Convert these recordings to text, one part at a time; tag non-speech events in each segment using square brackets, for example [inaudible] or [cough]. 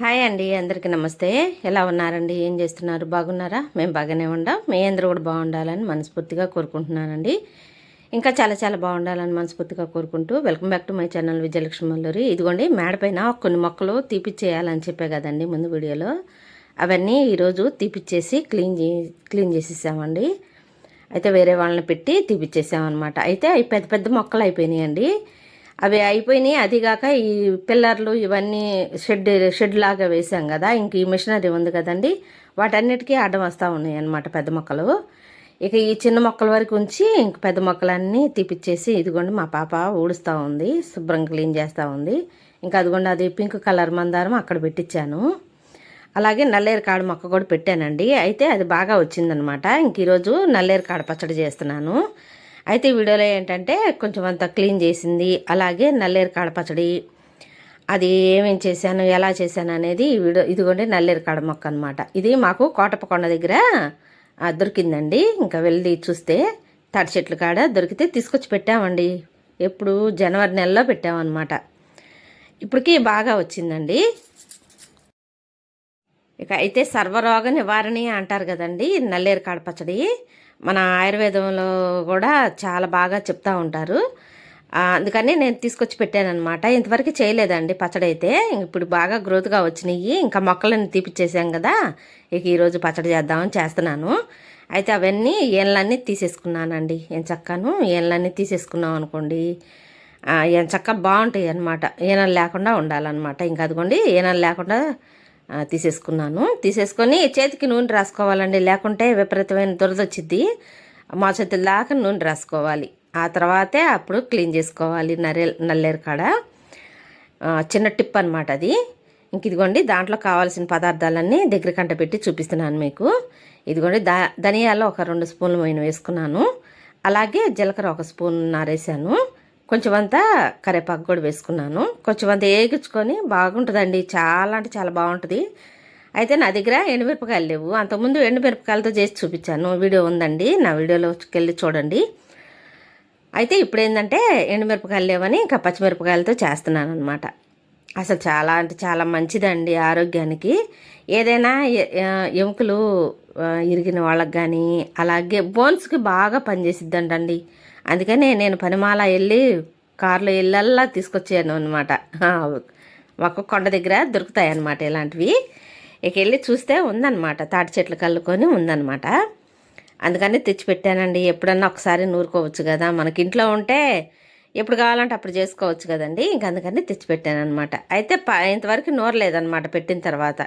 Hi అండి అందరికీ నమస్తే. ఎలా ఉన్నారండి? ఏం చేస్తున్నారు? బాగున్నారా? మేము బాగానే ఉండాం. మీ అందరూ కూడా బాగుండాలని మనస్ఫూర్తిగా కోరుకుంటున్నానండి. ఇంకా చాలా చాలా బాగుండాలని మనస్ఫూర్తిగా కోరుకుంటూ welcome back to my channel Vijayalakshmi Malluri ఇదిగోండి మేడపైన కొన్ని మొక్కలు తీపిచ్చేయాలని చెప్పే కదండి ముందు వీడియోలో. అవన్నీ ఈరోజు తీపిచ్చేసి క్లీన్ చే క్లీన్ చేసేసామండి. అయితే వేరే వాళ్ళని పెట్టి తీపిచ్చేసామన్నమాట. అయితే అవి పెద్ద పెద్ద మొక్కలు అయిపోయినాయండి. అవి అయిపోయినాయి. అదిగాక ఈ పిల్లర్లు ఇవన్నీ షెడ్ షెడ్ లాగా వేసాం కదా. ఇంక ఈ మిషనరీ ఉంది కదండి. వాటన్నిటికీ అడ్డం వస్తూ ఉన్నాయి అన్నమాట పెద్ద మొక్కలు. ఇక ఈ చిన్న మొక్కల వరకు ఉంచి ఇంక పెద్ద మొక్కలన్నీ తీపిచ్చేసి ఇదిగోండి మా పాప ఊడుస్తూ ఉంది. శుభ్రం క్లీన్ చేస్తూ ఉంది. ఇంకా అదిగోండి అది పింక్ కలర్ మందారం అక్కడ పెట్టించాను అలాగే నల్లేరు కాడ మొక్క కూడా పెట్టానండి. అయితే అది బాగా వచ్చిందనమాట ఇంక ఈరోజు నల్లేరు కాడ పచ్చడి చేస్తున్నాను. అయితే వీడియోలో ఏంటంటే కొంచెం అంత క్లీన్ చేసింది. అలాగే నల్లేరు కాడ పచ్చడి అది ఏమేం చేశాను ఎలా చేశాను అనేది ఈ వీడియో ఇదిగోండి నల్లేరు కాడ మొక్క అనమాట ఇది మాకు కోటపకొండ దగ్గర దొరికిందండి. ఇంకా వెళ్ళి చూస్తే తడి చెట్లు కాడ దొరికితే తీసుకొచ్చి పెట్టామండి. ఎప్పుడు జనవరి నెలలో పెట్టామన్నమాట. ఇప్పటికీ బాగా వచ్చిందండి. ఇక అయితే సర్వరోగ నివారణి అంటారు కదండి నల్లేరు కాడ పచ్చడి మన ఆయుర్వేదంలో కూడా చాలా బాగా చెప్తా ఉంటారు. అందుకని నేను తీసుకొచ్చి పెట్టానమాట ఇంతవరకు చేయలేదండి పచ్చడి అయితే ఇప్పుడు బాగా గ్రోత్గా వచ్చినాయి. ఇంకా మొక్కలను తీపిచ్చేసాం కదా. ఇక ఈరోజు పచ్చడి చేద్దామని చేస్తున్నాను. అయితే అవన్నీ ఏళ్ళన్నీ తీసేసుకున్నానండి. ఏం చక్కను ఏళ్ళన్నీ తీసేసుకున్నాం అనుకోండి. ఏం చక్క బాగుంటాయి అనమాట ఈనలు లేకుండా ఉండాలన్నమాట. ఇంకా అదిగోండి ఈనలు లేకుండా తీసేసుకున్నాను. తీసేసుకొని చేతికి నూనె రాసుకోవాలండి. లేకుంటే విపరీతమైన దురద వచ్చింది మా చేతుల దాకా నూనె రాసుకోవాలి. ఆ తర్వాతే అప్పుడు క్లీన్ చేసుకోవాలి నరే నల్లేరు కాడ. చిన్న టిప్ అనమాట అది. ఇంక ఇదిగోండి దాంట్లో కావాల్సిన పదార్థాలన్నీ దగ్గర కంట పెట్టి చూపిస్తున్నాను మీకు. ఇదిగోండి దా ధనియాలు ఒక రెండు స్పూన్లు మైన వేసుకున్నాను. అలాగే జీలకర్ర ఒక స్పూన్ నారేసాను కొంచెం అంతా కరివేపాకు కూడా వేసుకున్నాను. కొంచెం అంతా వేగించుకొని బాగుంటుందండి. చాలా అంటే చాలా బాగుంటుంది. అయితే నా దగ్గర ఎండుమిరపకాయలు లేవు. అంతకుముందు ఎండుమిరపకాయలతో చేసి చూపించాను. వీడియో ఉందండి. నా వీడియోలోకి వెళ్ళి చూడండి. అయితే ఇప్పుడు ఏంటంటే ఎండుమిరపకాయలు లేవని ఇంకా పచ్చిమిరపకాయలతో చేస్తున్నాను అనమాట అసలు చాలా అంటే చాలా మంచిదండి ఆరోగ్యానికి. ఏదైనా ఎముకలు ఇరిగిన వాళ్ళకి కానీ అలాగే బోన్స్కి బాగా పనిచేసిద్దంటండి. అందుకనే నేను పనిమాల వెళ్ళి కార్లో వెళ్ళల్లా తీసుకొచ్చాను అనమాట ఒక కొండ దగ్గర దొరుకుతాయన్నమాట ఇలాంటివి. ఇక వెళ్ళి చూస్తే ఉందన్నమాట. తాటి చెట్లు కల్లుకొని ఉందన్నమాట. అందుకని తెచ్చిపెట్టానండి. ఎప్పుడన్నా ఒకసారి నూరుకోవచ్చు కదా. మనకి ఇంట్లో ఉంటే ఎప్పుడు కావాలంటే అప్పుడు చేసుకోవచ్చు కదండి. ఇంక అందుకని తెచ్చిపెట్టాను అనమాట అయితే ప ఇంతవరకు నూరలేదన్నమాట పెట్టిన తర్వాత.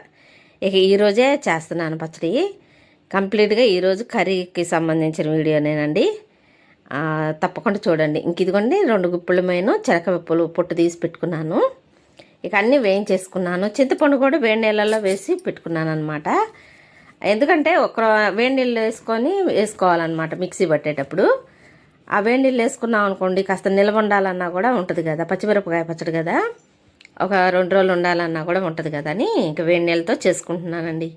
ఇక ఈరోజే చేస్తున్నాను పచ్చడి. కంప్లీట్గా ఈరోజు కర్రీకి సంబంధించిన వీడియోనేనండి. తప్పకుండా చూడండి. ఇంక ఇదిగోండి రెండు గుప్పలమైన చెరకవెప్పలు పొట్టు తీసి పెట్టుకున్నాను. ఇక అన్నీ వేయించేసుకున్నాను. చింతపండు కూడా వేడి నీళ్ళల్లో వేసి పెట్టుకున్నాను అనమాట ఎందుకంటే ఒక వేడి నీళ్ళు వేసుకొని వేసుకోవాలన్నమాట మిక్సీ పట్టేటప్పుడు. ఆ వేడి నీళ్ళు వేసుకున్నాం అనుకోండి కాస్త నిల్వ ఉండాలన్నా కూడా ఉంటుంది కదా. పచ్చిమిరపకాయ పచ్చడి కదా. ఒక రెండు రోజులు ఉండాలన్నా కూడా ఉంటుంది కదా అని ఇంక వేడి నీళ్ళతో చేసుకుంటున్నానండి.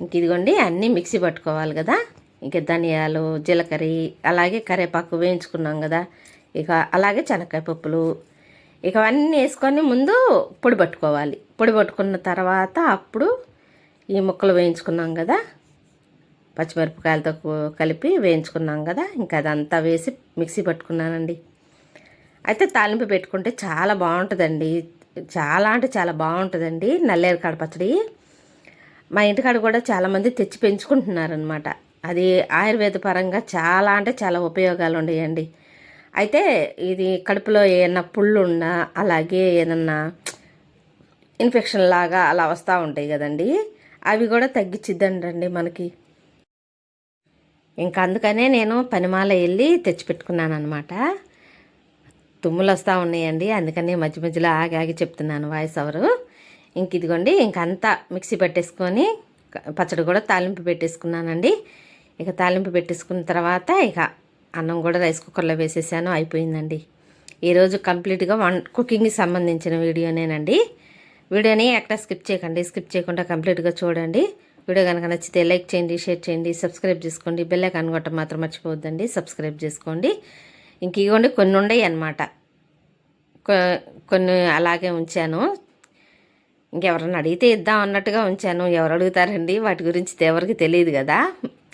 ఇంక ఇదిగోండి అన్నీ మిక్సీ పట్టుకోవాలి కదా. ఇంకా ధనియాలు జీలకర్ర అలాగే కరివేపాకు వేయించుకున్నాం కదా. ఇక అలాగే శనక్కాయ పప్పులు. ఇక అవన్నీ వేసుకొని ముందు పొడి పట్టుకోవాలి. పొడి పట్టుకున్న తర్వాత అప్పుడు ఈ ముక్కలు వేయించుకున్నాం కదా. పచ్చిమిరపకాయలతో కలిపి వేయించుకున్నాం కదా. ఇంకా అదంతా వేసి మిక్సీ పట్టుకున్నానండి. అయితే తాలింపు పెట్టుకుంటే చాలా బాగుంటుందండి. చాలా అంటే చాలా బాగుంటుందండి. నల్లేరు కాడ పచ్చడి. మా ఇంటికాడ కూడా చాలామంది తెచ్చి పెంచుకుంటున్నారనమాట అది ఆయుర్వేద పరంగా చాలా అంటే చాలా ఉపయోగాలు ఉన్నాయండి అయితే ఇది కడుపులో ఏదన్నా పుళ్ళు ఉన్నా అలాగే ఏదన్నా ఇన్ఫెక్షన్ లాగా అలా వస్తూ ఉంటాయి కదండి. అవి కూడా తగ్గించిద్దండి మనకి. ఇంకా అందుకనే నేను పనిమాల వెళ్ళి తెచ్చిపెట్టుకున్నాను అనమాట తుమ్ములు వస్తూ ఉన్నాయండి. అందుకని మధ్య మధ్యలో ఆగి ఆగి చెప్తున్నాను వాయిస్ అవరు ఇంక ఇదిగోండి ఇంక అంతా మిక్సీ పెట్టేసుకొని పచ్చడి కూడా తాలింపు పెట్టేసుకున్నానండి. ఇక తాలింపు పెట్టేసుకున్న తర్వాత ఇక అన్నం కూడా రైస్ కుక్కర్లో వేసేసాను అయిపోయిందండి. ఈరోజు కంప్లీట్గా వన్ కుకింగ్కి సంబంధించిన వీడియోనేనండి. వీడియోని ఎక్కడ స్కిప్ చేయకండి స్కిప్ చేయకుండా కంప్లీట్గా చూడండి. వీడియో కనుక నచ్చితే లైక్ చేయండి షేర్ చేయండి సబ్స్క్రైబ్ చేసుకోండి. బెల్ ఐకాన్ మాత్రం మర్చిపోవద్దండి సబ్స్క్రైబ్ చేసుకోండి. ఇంక ఇవ్వండి కొన్ని ఉన్నాయి అన్నమాట కొన్ని అలాగే ఉంచాను. ఇంకెవరన్నా అడిగితే ఇద్దాం అన్నట్టుగా ఉంచాను. ఎవరు అడుగుతారండి? వాటి గురించి ఎవరికి తెలియదు కదా.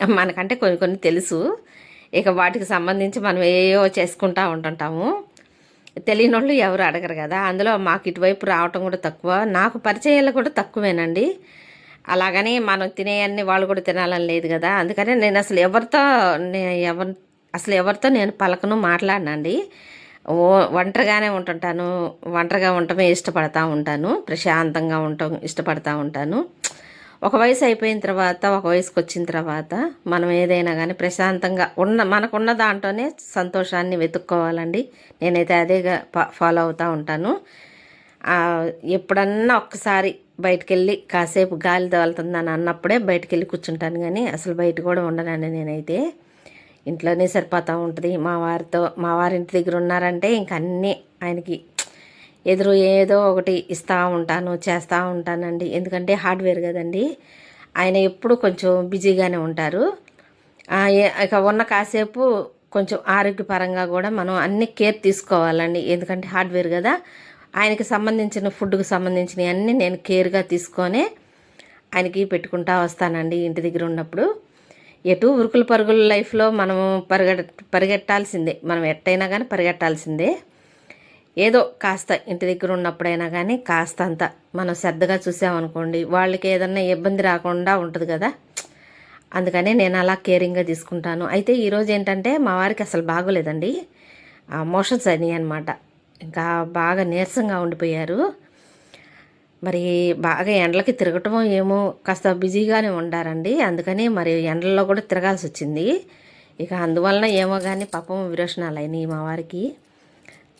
మనకంటే కొన్ని కొన్ని తెలుసు. ఇక వాటికి సంబంధించి మనం ఏయో చేసుకుంటూ ఉంటుంటాము. తెలియని వాళ్ళు ఎవరు అడగరు కదా. అందులో మాకు ఇటువైపు రావటం కూడా తక్కువ. నాకు పరిచయాలు కూడా తక్కువేనండి. అలాగని మనం తినేయన్ని వాళ్ళు కూడా తినాలని లేదు కదా. అందుకనే నేను అసలు ఎవరితో ఎవరి అసలు ఎవరితో నేను పలకను మాట్లాడినండి. ఒంటరిగానే ఉంటుంటాను ఒంటరిగా ఉండటమే ఇష్టపడతా ఉంటాను ప్రశాంతంగా ఉండటం ఇష్టపడతా ఉంటాను. ఒక వయసు అయిపోయిన తర్వాత ఒక వయసుకి వచ్చిన తర్వాత మనం ఏదైనా కానీ ప్రశాంతంగా ఉన్న మనకున్న దాంట్లోనే సంతోషాన్ని వెతుక్కోవాలండి. నేనైతే అదేగా ఫాలో అవుతూ ఉంటాను. ఎప్పుడన్నా ఒక్కసారి బయటకెళ్ళి వెళ్ళి కాసేపు గాలి తగులుతుందని అన్నప్పుడే బయటకెళ్ళి వెళ్ళి కూర్చుంటాను కానీ అసలు బయట కూడా ఉండనండి నేనైతే. ఇంట్లోనే సరిపోతూ ఉంటుంది. మా వారితో మా వారి ఇంటి దగ్గర ఉన్నారంటే ఇంక అన్నీ ఆయనకి ఎదురు ఏదో ఒకటి ఇస్తూ ఉంటాను చేస్తూ ఉంటానండి. ఎందుకంటే హార్డ్వేర్ కదండి. ఆయన ఎప్పుడు కొంచెం బిజీగానే ఉంటారు. ఇక ఉన్న కాసేపు కొంచెం ఆరోగ్యపరంగా కూడా మనం అన్ని కేర్ తీసుకోవాలండి. ఎందుకంటే హార్డ్వేర్ కదా. ఆయనకి సంబంధించిన ఫుడ్కి సంబంధించినవి అన్నీ నేను కేర్గా తీసుకొని ఆయనకి పెట్టుకుంటా వస్తానండి ఇంటి దగ్గర ఉన్నప్పుడు. ఎటు ఉరుకుల పరుగుల లైఫ్లో మనము పరిగెట్ పరిగెట్టాల్సిందే. మనం ఎట్టయినా కానీ పరిగెట్టాల్సిందే. ఏదో కాస్త ఇంటి దగ్గర ఉన్నప్పుడైనా కానీ కాస్త అంత మనం శ్రద్ధగా చూసామనుకోండి వాళ్ళకి ఏదన్నా ఇబ్బంది రాకుండా ఉంటుంది కదా. అందుకనే నేను అలా కేరింగ్గా తీసుకుంటాను. అయితే ఈరోజు ఏంటంటే మా వారికి అసలు బాగోలేదండి. మోషన్స్ అయినాయి అనమాట ఇంకా బాగా నీరసంగా ఉండిపోయారు. మరి బాగా ఎండలకి తిరగటమో ఏమో కాస్త బిజీగానే ఉండారండి. అందుకని మరి ఎండల్లో కూడా తిరగాల్సి వచ్చింది ఇక అందువలన ఏమో కానీ పాపం విరోచనాలు అయినాయి మా వారికి.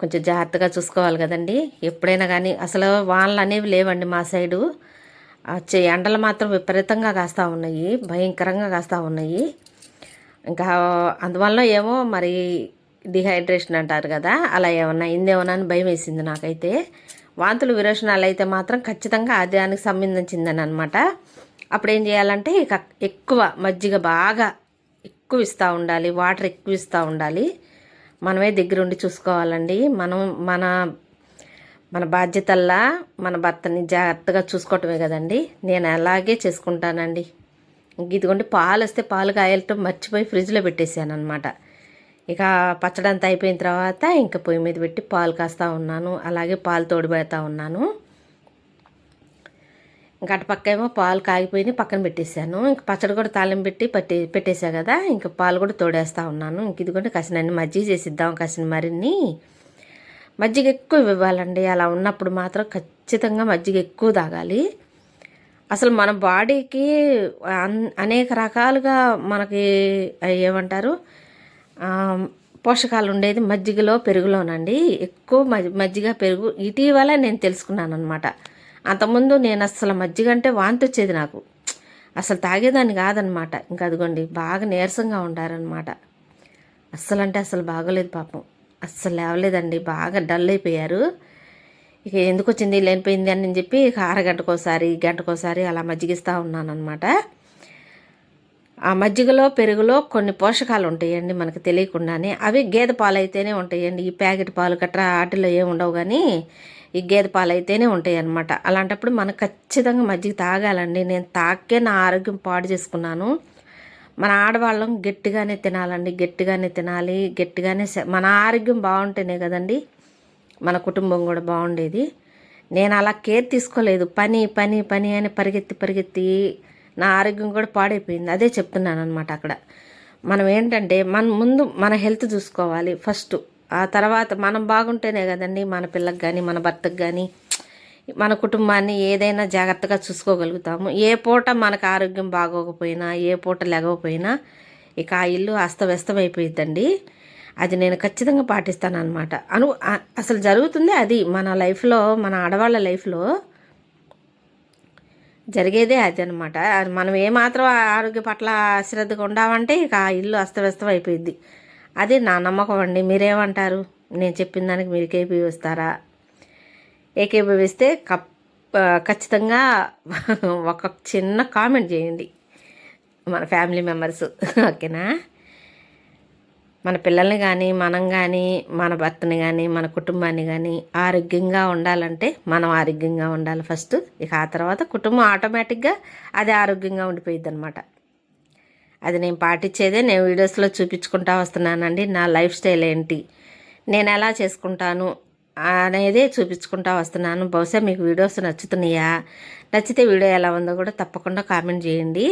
కొంచెం జాగ్రత్తగా చూసుకోవాలి కదండి. ఎప్పుడైనా కానీ అసలు వానలు అనేవి లేవండి మా సైడు. వచ్చే ఎండలు మాత్రం విపరీతంగా కాస్తూ ఉన్నాయి. భయంకరంగా కాస్తూ ఉన్నాయి. ఇంకా అందువల్ల ఏమో మరి డిహైడ్రేషన్ అంటారు కదా అలా ఏమన్నా అయిందేమన్నా అని భయం వేసింది నాకైతే. వాంతులు విరోచనాలు అయితే మాత్రం ఖచ్చితంగా ఆ సంబంధించిందని అనమాట అప్పుడు ఏం చేయాలంటే ఇక ఎక్కువ మజ్జిగ బాగా ఎక్కువ ఇస్తూ ఉండాలి వాటర్ ఎక్కువ ఇస్తూ ఉండాలి. మనమే దగ్గరుండి చూసుకోవాలండి. మనం మన మన బాధ్యతల్లా మన భర్తని జాగ్రత్తగా చూసుకోవటమే కదండి. నేను అలాగే చేసుకుంటానండి. ఇంక ఇదిగోండి పాలు వస్తే పాలు కాయలతో మర్చిపోయి ఫ్రిడ్జ్లో పెట్టేశాను అనమాట ఇక పచ్చడి అంతా అయిపోయిన తర్వాత ఇంక పొయ్యి మీద పెట్టి పాలు కాస్తూ ఉన్నాను. అలాగే పాలు తోడు పెడతా ఉన్నాను. ఇంకా అటు పక్క ఏమో పాలు కాగిపోయి పక్కన పెట్టేశాను. ఇంక పచ్చడి కూడా తాళం పెట్టి పట్టి పెట్టేశా కదా. ఇంకా పాలు కూడా తోడేస్తా ఉన్నాను. ఇంక ఇదిగోండి కాసినన్ని మజ్జిగ చేసిద్దాం కసిన మరిన్ని. మజ్జిగ ఎక్కువ ఇవ్వాలండి. అలా ఉన్నప్పుడు మాత్రం ఖచ్చితంగా మజ్జిగ ఎక్కువ తాగాలి. అసలు మన బాడీకి అన్- అనేక రకాలుగా మనకి ఏమంటారు? పోషకాలు ఉండేది మజ్జిగలో పెరుగులోనండి. ఎక్కువ మజ్జిగ పెరుగు. ఇటీవల నేను తెలుసుకున్నాను అనమాట అంతకుముందు నేను అసలు మజ్జిగ అంటే వాంతి వచ్చేది నాకు. అసలు తాగేదాన్ని కాదనమాట ఇంకా అదిగోండి బాగా నీరసంగా ఉండారనమాట అస్సలు అంటే అసలు బాగోలేదు పాపం. అస్సలు లేవలేదండి బాగా డల్ అయిపోయారు ఇక ఎందుకు వచ్చింది లేనిపోయింది అని చెప్పి ఇక అరగంటకోసారి గంటకోసారి అలా మజ్జిగిస్తూ ఉన్నాను అనమాట ఆ మజ్జిగలో పెరుగులో కొన్ని పోషకాలు ఉంటాయండి మనకు తెలియకుండానే. అవి గేదె పాలు అయితేనే ఉంటాయండి. ఈ ప్యాకెట్ పాలు గట్రా వాటిలో ఏమి ఉండవు కానీ ఈ గేదె పాలు అయితేనే ఉంటాయి అన్నమాట అలాంటప్పుడు మనం ఖచ్చితంగా మజ్జిగ తాగాలండి. నేను తాకే నా ఆరోగ్యం పాడు చేసుకున్నాను. మన ఆడవాళ్ళం గట్టిగానే తినాలండి. గట్టిగానే తినాలి. గట్టిగానే మన ఆరోగ్యం బాగుంటేనే కదండి మన కుటుంబం కూడా బాగుండేది. నేను అలా కేర్ తీసుకోలేదు. పని పని పని అని పరిగెత్తి పరిగెత్తి నా ఆరోగ్యం కూడా పాడైపోయింది. అదే చెప్తున్నాను అనమాట అక్కడ. మనం ఏంటంటే మన ముందు మన హెల్త్ చూసుకోవాలి ఫస్ట్. ఆ తర్వాత మనం బాగుంటేనే కదండి మన పిల్లకి కానీ మన భర్తకు కానీ మన కుటుంబాన్ని ఏదైనా జాగ్రత్తగా చూసుకోగలుగుతాము. ఏ పూట మనకు ఆరోగ్యం బాగోకపోయినా ఏ పూట లేకపోయినా ఇక ఆ ఇల్లు అస్తవ్యస్తం అయిపోయిద్దండి అది నేను ఖచ్చితంగా పాటిస్తాను అనమాట అను అసలు జరుగుతుంది అది మన లైఫ్లో మన ఆడవాళ్ళ లైఫ్లో జరిగేదే అది అనమాట మనం ఏమాత్రం ఆరోగ్య పట్ల శ్రద్ధగా ఉండామంటే ఇక ఆ ఇల్లు అస్తవ్యస్తం అయిపోయింది. అది నా నమ్మకం అండి. మీరేమంటారు? నేను చెప్పిన దానికి మీరు ఏకీభవిస్తారా ఏకీభవిస్తే కప్ ఖచ్చితంగా [laughs] ఒక చిన్న కామెంట్ చేయండి. మన ఫ్యామిలీ మెంబర్స్. ఓకేనా? మన పిల్లల్ని కానీ మనం కానీ మన భర్తని కానీ మన కుటుంబాన్ని కానీ ఆరోగ్యంగా ఉండాలంటే మనం ఆరోగ్యంగా ఉండాలి ఫస్ట్. ఇక ఆ తర్వాత కుటుంబం ఆటోమేటిక్గా అది ఆరోగ్యంగా ఉండిపోయిద్ది అనమాట అది నేను పాటించేదే నేను వీడియోస్లో చూపించుకుంటా వస్తున్నానండి. నా లైఫ్ స్టైల్ ఏంటి? నేను ఎలా చేసుకుంటాను అనేది చూపించుకుంటా వస్తున్నాను. బహుశా మీకు వీడియోస్ నచ్చుతున్నాయా? నచ్చితే వీడియో ఎలా ఉందో కూడా తప్పకుండా కామెంట్ చేయండి.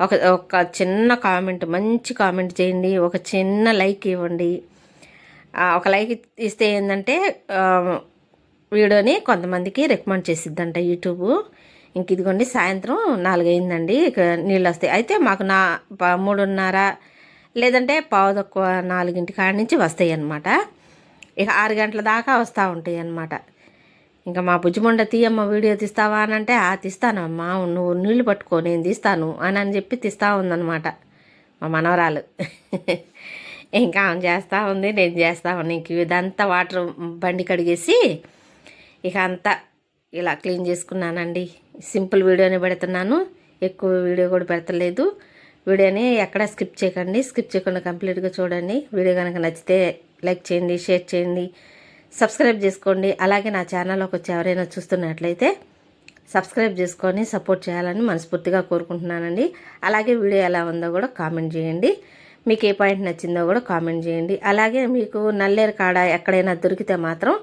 ఒక ఒక చిన్న కామెంట్ మంచి కామెంట్ చేయండి. ఒక చిన్న లైక్ ఇవ్వండి. ఒక లైక్ ఇస్తే ఏంటంటే వీడియోని కొంతమందికి రికమెండ్ చేసిద్దంట యూట్యూబ్ ఇంక ఇదిగోండి సాయంత్రం నాలుగైందండి. ఇక నీళ్ళు వస్తాయి. అయితే మాకు నా మూడున్నర లేదంటే పావు తక్కువ నాలుగింటి కాడ నుంచి వస్తాయి అన్నమాట ఇక ఆరు గంటల దాకా వస్తూ ఉంటాయి అన్నమాట ఇంకా మా బుజ్జిమండ తీయమ్మ వీడియో తీస్తావా అని అంటే ఆ తీస్తానమ్మా నువ్వు నీళ్ళు పట్టుకో నేను తీస్తాను అని అని చెప్పి తీస్తూ ఉందన్నమాట మా మనవరాలు. ఇంకా ఆమె చేస్తూ ఉంది నేను చేస్తా ఉన్నా. ఇంక ఇదంతా వాటర్ బండి కడిగేసి ఇక అంతా ఇలా క్లీన్ చేసుకున్నానండి. సింపుల్ వీడియోనే పెడుతున్నాను. ఎక్కువ వీడియో కూడా పెడతలేదు. వీడియోని ఎక్కడ స్కిప్ చేయకండి. స్కిప్ చేయకుండా కంప్లీట్గా చూడండి. వీడియో కనుక నచ్చితే లైక్ చేయండి షేర్ చేయండి. సబ్స్క్రైబ్ చేసుకోండి. అలాగే నా ఛానల్లోకి వచ్చి ఎవరైనా చూస్తున్నట్లయితే సబ్స్క్రైబ్ చేసుకొని సపోర్ట్ చేయాలని మనస్ఫూర్తిగా కోరుకుంటున్నానండి. అలాగే వీడియో ఎలా ఉందో కూడా కామెంట్ చేయండి. మీకు ఏ పాయింట్ నచ్చిందో కూడా కామెంట్ చేయండి. అలాగే మీకు నల్లేరు కాడ ఎక్కడైనా దొరికితే మాత్రం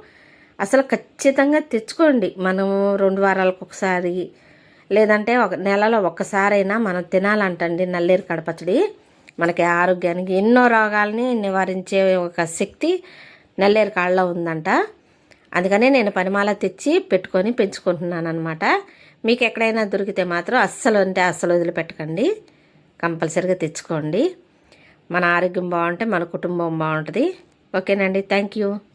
అసలు ఖచ్చితంగా తెచ్చుకోండి. మనము రెండు వారాలకు ఒకసారి లేదంటే ఒక నెలలో ఒక్కసారైనా మనం తినాలంటండి నల్లేరు కాడ పచ్చడి. మనకి ఆరోగ్యానికి ఎన్నో రోగాల్ని నివారించే ఒక శక్తి నల్లేరు కాళ్ళలో ఉందంట. అందుకనే నేను పనిమాల తెచ్చి పెట్టుకొని పెంచుకుంటున్నాను అనమాట మీకు ఎక్కడైనా దొరికితే మాత్రం అస్సలు అంటే అస్సలు వదిలిపెట్టకండి. కంపల్సరీగా తెచ్చుకోండి. మన ఆరోగ్యం బాగుంటే మన కుటుంబం బాగుంటుంది. ఓకేనండి. Thank you.